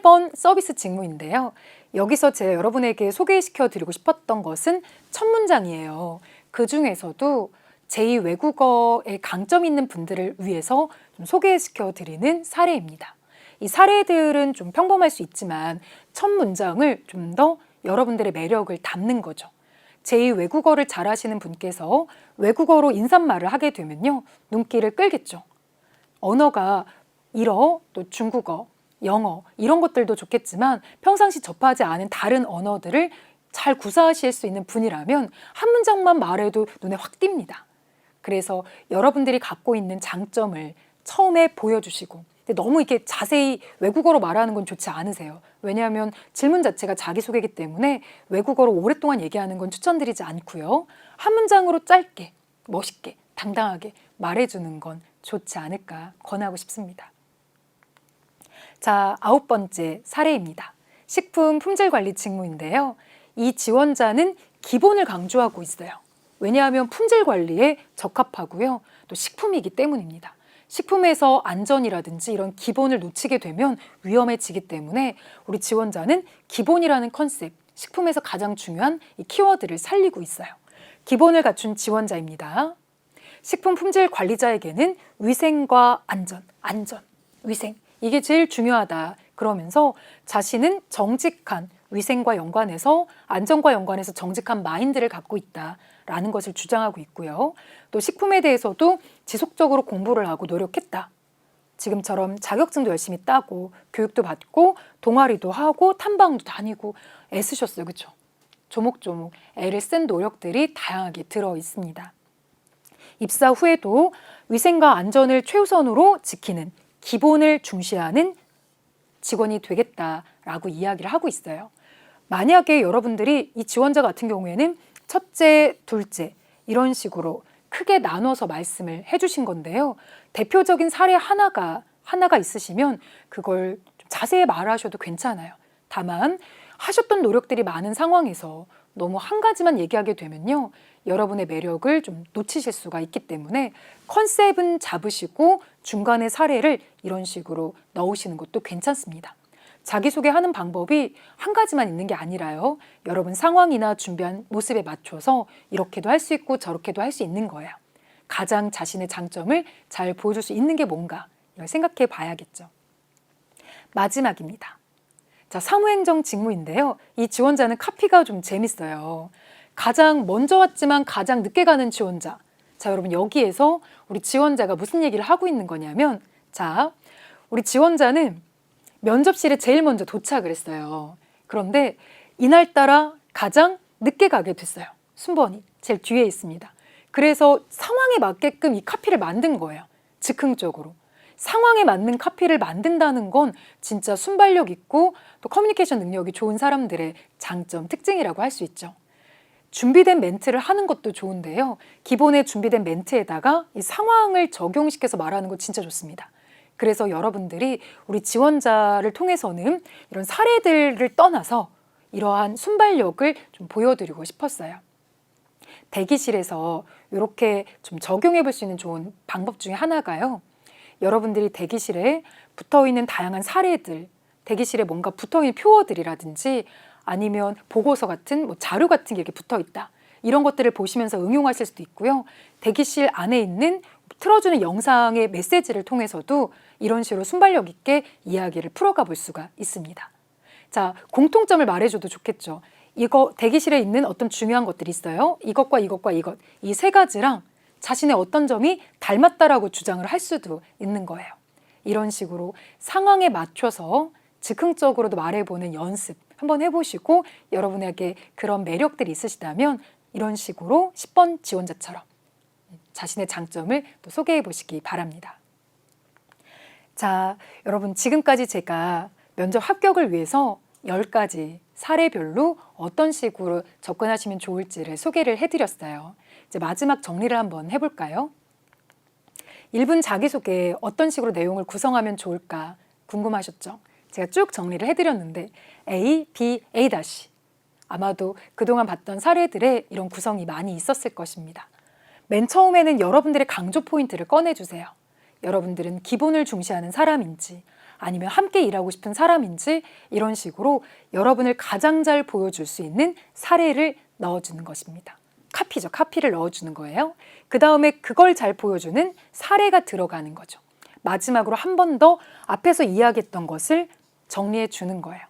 8번 서비스 직무인데요. 여기서 제가 여러분에게 소개시켜 드리고 싶었던 것은 첫 문장이에요. 그 중에서도 제2 외국어에 강점 있는 분들을 위해서 좀 소개시켜 드리는 사례입니다. 이 사례들은 좀 평범할 수 있지만 첫 문장을 좀 더 여러분들의 매력을 담는 거죠. 제2 외국어를 잘하시는 분께서 외국어로 인사말을 하게 되면요. 눈길을 끌겠죠. 언어가 일어, 또 중국어, 영어 이런 것들도 좋겠지만 평상시 접하지 않은 다른 언어들을 잘 구사하실 수 있는 분이라면 한 문장만 말해도 눈에 확 띕니다. 그래서 여러분들이 갖고 있는 장점을 처음에 보여주시고 너무 이렇게 자세히 외국어로 말하는 건 좋지 않으세요. 왜냐하면 질문 자체가 자기소개이기 때문에 외국어로 오랫동안 얘기하는 건 추천드리지 않고요. 한 문장으로 짧게, 멋있게, 당당하게 말해주는 건 좋지 않을까 권하고 싶습니다. 자, 아홉 번째 사례입니다. 식품 품질 관리 직무인데요. 이 지원자는 기본을 강조하고 있어요. 왜냐하면 품질 관리에 적합하고요. 또 식품이기 때문입니다. 식품에서 안전이라든지 이런 기본을 놓치게 되면 위험해지기 때문에 우리 지원자는 기본이라는 컨셉, 식품에서 가장 중요한 이 키워드를 살리고 있어요. 기본을 갖춘 지원자입니다. 식품 품질 관리자에게는 위생과 안전, 안전, 위생 이게 제일 중요하다. 그러면서 자신은 정직한 위생과 연관해서 안전과 연관해서 정직한 마인드를 갖고 있다라는 것을 주장하고 있고요. 또 식품에 대해서도 지속적으로 공부를 하고 노력했다. 지금처럼 자격증도 열심히 따고 교육도 받고 동아리도 하고 탐방도 다니고 애쓰셨어요. 그렇죠? 조목조목 애를 쓴 노력들이 다양하게 들어 있습니다. 입사 후에도 위생과 안전을 최우선으로 지키는 기본을 중시하는 직원이 되겠다라고 이야기를 하고 있어요. 만약에 여러분들이 이 지원자 같은 경우에는 첫째, 둘째 이런 식으로 크게 나눠서 말씀을 해주신 건데요. 대표적인 사례 하나가 하나가 있으시면 그걸 좀 자세히 말하셔도 괜찮아요. 다만 하셨던 노력들이 많은 상황에서 너무 한 가지만 얘기하게 되면요. 여러분의 매력을 좀 놓치실 수가 있기 때문에 컨셉은 잡으시고 중간에 사례를 이런 식으로 넣으시는 것도 괜찮습니다. 자기소개하는 방법이 한 가지만 있는 게 아니라요. 여러분 상황이나 준비한 모습에 맞춰서 이렇게도 할 수 있고 저렇게도 할 수 있는 거예요. 가장 자신의 장점을 잘 보여줄 수 있는 게 뭔가 이걸 생각해 봐야겠죠. 마지막입니다. 자, 사무행정 직무인데요. 이 지원자는 카피가 좀 재밌어요. 가장 먼저 왔지만 가장 늦게 가는 지원자. 자, 여러분 여기에서 우리 지원자가 무슨 얘기를 하고 있는 거냐면 자, 우리 지원자는 면접실에 제일 먼저 도착을 했어요. 그런데 이날따라 가장 늦게 가게 됐어요. 순번이 제일 뒤에 있습니다. 그래서 상황에 맞게끔 이 카피를 만든 거예요. 즉흥적으로. 상황에 맞는 카피를 만든다는 건 진짜 순발력 있고 또 커뮤니케이션 능력이 좋은 사람들의 장점, 특징이라고 할 수 있죠. 준비된 멘트를 하는 것도 좋은데요. 기본에 준비된 멘트에다가 이 상황을 적용시켜서 말하는 거 진짜 좋습니다. 그래서 여러분들이 우리 지원자를 통해서는 이런 사례들을 떠나서 이러한 순발력을 좀 보여드리고 싶었어요. 대기실에서 이렇게 좀 적용해 볼 수 있는 좋은 방법 중에 하나가요. 여러분들이 대기실에 붙어 있는 다양한 사례들, 대기실에 뭔가 붙어 있는 표어들이라든지 아니면 보고서 같은 뭐 자료 같은 게 이렇게 붙어 있다. 이런 것들을 보시면서 응용하실 수도 있고요. 대기실 안에 있는 틀어주는 영상의 메시지를 통해서도 이런 식으로 순발력 있게 이야기를 풀어가 볼 수가 있습니다. 자, 공통점을 말해줘도 좋겠죠. 이거 대기실에 있는 어떤 중요한 것들이 있어요. 이것과 이것과 이것. 이 세 가지랑 자신의 어떤 점이 닮았다라고 주장을 할 수도 있는 거예요. 이런 식으로 상황에 맞춰서 즉흥적으로도 말해보는 연습 한번 해보시고 여러분에게 그런 매력들이 있으시다면 이런 식으로 10번 지원자처럼 자신의 장점을 또 소개해 보시기 바랍니다. 자, 여러분 지금까지 제가 면접 합격을 위해서 10가지 사례별로 어떤 식으로 접근하시면 좋을지를 소개를 해드렸어요. 이제 마지막 정리를 한번 해볼까요? 1분 자기소개 어떤 식으로 내용을 구성하면 좋을까 궁금하셨죠? 제가 쭉 정리를 해드렸는데 A, B, A 아마도 그동안 봤던 사례들에 이런 구성이 많이 있었을 것입니다. 맨 처음에는 여러분들의 강조 포인트를 꺼내주세요. 여러분들은 기본을 중시하는 사람인지 아니면 함께 일하고 싶은 사람인지 이런 식으로 여러분을 가장 잘 보여줄 수 있는 사례를 넣어주는 것입니다. 카피죠. 카피를 넣어주는 거예요. 그 다음에 그걸 잘 보여주는 사례가 들어가는 거죠. 마지막으로 한 번 더 앞에서 이야기했던 것을 정리해 주는 거예요.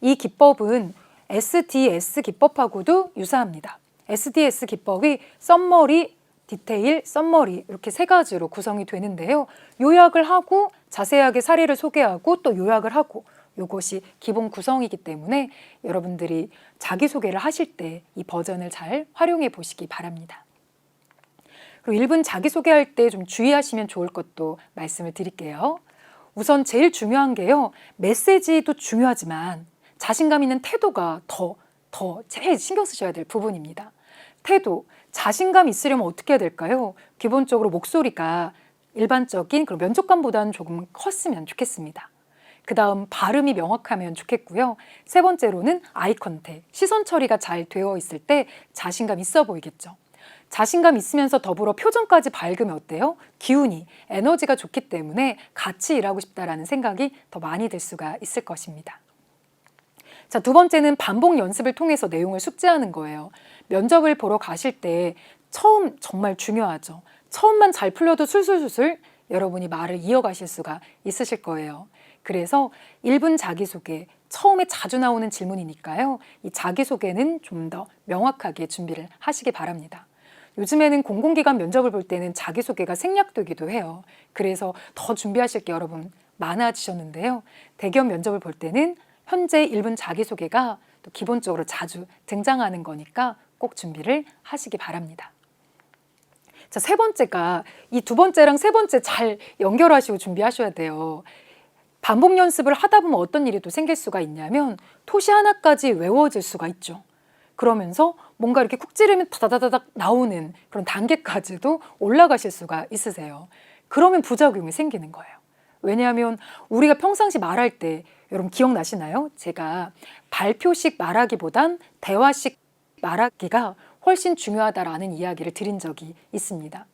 이 기법은 SDS 기법하고도 유사합니다. SDS 기법이 썸머리, 디테일, 썸머리 이렇게 세 가지로 구성이 되는데요. 요약을 하고 자세하게 사례를 소개하고 또 요약을 하고 이것이 기본 구성이기 때문에 여러분들이 자기소개를 하실 때 이 버전을 잘 활용해 보시기 바랍니다. 그리고 1분 자기소개할 때 좀 주의하시면 좋을 것도 말씀을 드릴게요. 우선 제일 중요한 게요. 메시지도 중요하지만 자신감 있는 태도가 더, 더 제일 신경 쓰셔야 될 부분입니다. 태도, 자신감 있으려면 어떻게 해야 될까요? 기본적으로 목소리가 일반적인 그런 면접관보다는 조금 컸으면 좋겠습니다. 그 다음 발음이 명확하면 좋겠고요. 세 번째로는 아이 컨택, 시선 처리가 잘 되어 있을 때 자신감 있어 보이겠죠. 자신감 있으면서 더불어 표정까지 밝으면 어때요? 기운이, 에너지가 좋기 때문에 같이 일하고 싶다라는 생각이 더 많이 들 수가 있을 것입니다. 자, 두 번째는 반복 연습을 통해서 내용을 숙지하는 거예요. 면접을 보러 가실 때 처음 정말 중요하죠. 처음만 잘 풀려도 술술술술 여러분이 말을 이어가실 수가 있으실 거예요. 그래서 1분 자기소개, 처음에 자주 나오는 질문이니까요. 이 자기소개는 좀 더 명확하게 준비를 하시기 바랍니다. 요즘에는 공공기관 면접을 볼 때는 자기소개가 생략되기도 해요. 그래서 더 준비하실 게 여러분 많아지셨는데요. 대기업 면접을 볼 때는 현재 1분 자기소개가 또 기본적으로 자주 등장하는 거니까 꼭 준비를 하시기 바랍니다. 자, 세 번째가 이 두 번째랑 세 번째 잘 연결하시고 준비하셔야 돼요. 반복 연습을 하다 보면 어떤 일이 또 생길 수가 있냐면 토시 하나까지 외워질 수가 있죠. 그러면서 뭔가 이렇게 쿡 찌르면 다다다닥 나오는 그런 단계까지도 올라가실 수가 있으세요. 그러면 부작용이 생기는 거예요. 왜냐하면 우리가 평상시 말할 때 여러분 기억나시나요? 제가 발표식 말하기보단 대화식 말하기가 훨씬 중요하다라는 이야기를 드린 적이 있습니다.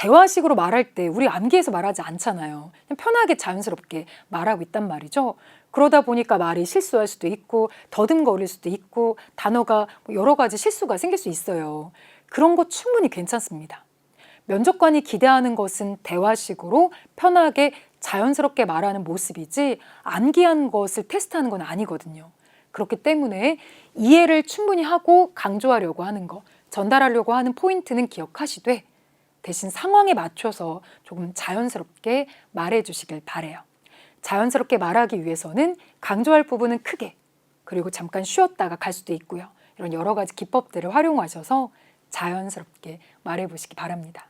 대화식으로 말할 때 우리 암기해서 말하지 않잖아요. 그냥 편하게 자연스럽게 말하고 있단 말이죠. 그러다 보니까 말이 실수할 수도 있고 더듬거릴 수도 있고 단어가 뭐 여러 가지 실수가 생길 수 있어요. 그런 거 충분히 괜찮습니다. 면접관이 기대하는 것은 대화식으로 편하게 자연스럽게 말하는 모습이지 암기한 것을 테스트하는 건 아니거든요. 그렇기 때문에 이해를 충분히 하고 강조하려고 하는 거, 전달하려고 하는 포인트는 기억하시되 대신 상황에 맞춰서 조금 자연스럽게 말해 주시길 바래요. 자연스럽게 말하기 위해서는 강조할 부분은 크게 그리고 잠깐 쉬었다가 갈 수도 있고요. 이런 여러 가지 기법들을 활용하셔서 자연스럽게 말해 보시기 바랍니다.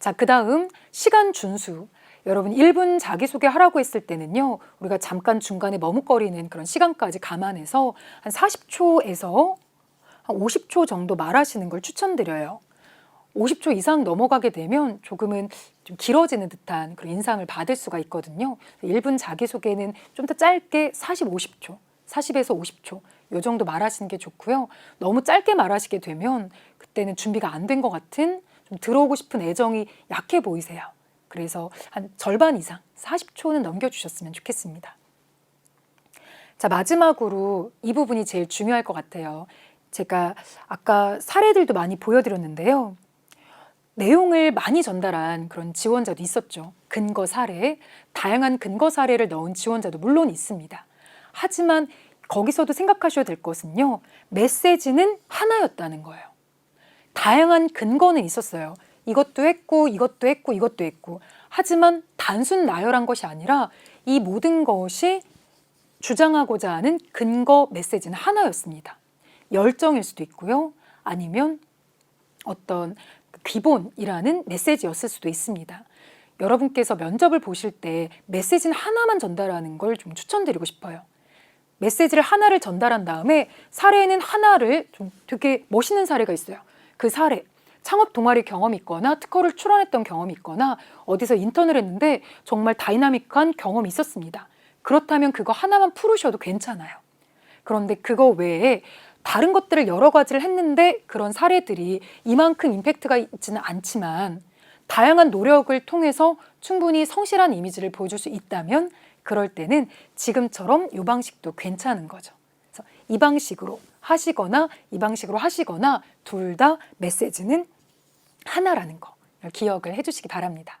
자, 그 다음 시간 준수. 여러분 1분 자기소개 하라고 했을 때는요, 우리가 잠깐 중간에 머뭇거리는 그런 시간까지 감안해서 한 40초에서 한 50초 정도 말하시는 걸 추천드려요. 50초 이상 넘어가게 되면 조금은 좀 길어지는 듯한 그런 인상을 받을 수가 있거든요. 1분 자기소개는 좀 더 짧게 40, 50초, 40에서 50초 요 정도 말하시는 게 좋고요. 너무 짧게 말하시게 되면 그때는 준비가 안 된 것 같은 좀 들어오고 싶은 애정이 약해 보이세요. 그래서 한 절반 이상 40초는 넘겨주셨으면 좋겠습니다. 자, 마지막으로 이 부분이 제일 중요할 것 같아요. 제가 아까 사례들도 많이 보여드렸는데요. 내용을 많이 전달한 그런 지원자도 있었죠. 근거 사례, 다양한 근거 사례를 넣은 지원자도 물론 있습니다. 하지만 거기서도 생각하셔야 될 것은요. 메시지는 하나였다는 거예요. 다양한 근거는 있었어요. 이것도 했고, 이것도 했고, 이것도 했고. 하지만 단순 나열한 것이 아니라 이 모든 것이 주장하고자 하는 근거 메시지는 하나였습니다. 열정일 수도 있고요. 아니면 어떤 기본이라는 메시지였을 수도 있습니다. 여러분께서 면접을 보실 때 메시지는 하나만 전달하는 걸 좀 추천드리고 싶어요. 메시지를 하나를 전달한 다음에 사례는 하나를 좀 되게 멋있는 사례가 있어요. 그 사례. 창업 동아리 경험이 있거나 특허를 출원했던 경험이 있거나 어디서 인턴을 했는데 정말 다이나믹한 경험이 있었습니다. 그렇다면 그거 하나만 풀으셔도 괜찮아요. 그런데 그거 외에 다른 것들을 여러 가지를 했는데 그런 사례들이 이만큼 임팩트가 있지는 않지만 다양한 노력을 통해서 충분히 성실한 이미지를 보여줄 수 있다면 그럴 때는 지금처럼 이 방식도 괜찮은 거죠. 그래서 이 방식으로 하시거나 이 방식으로 하시거나 둘 다 메시지는 하나라는 거 기억을 해주시기 바랍니다.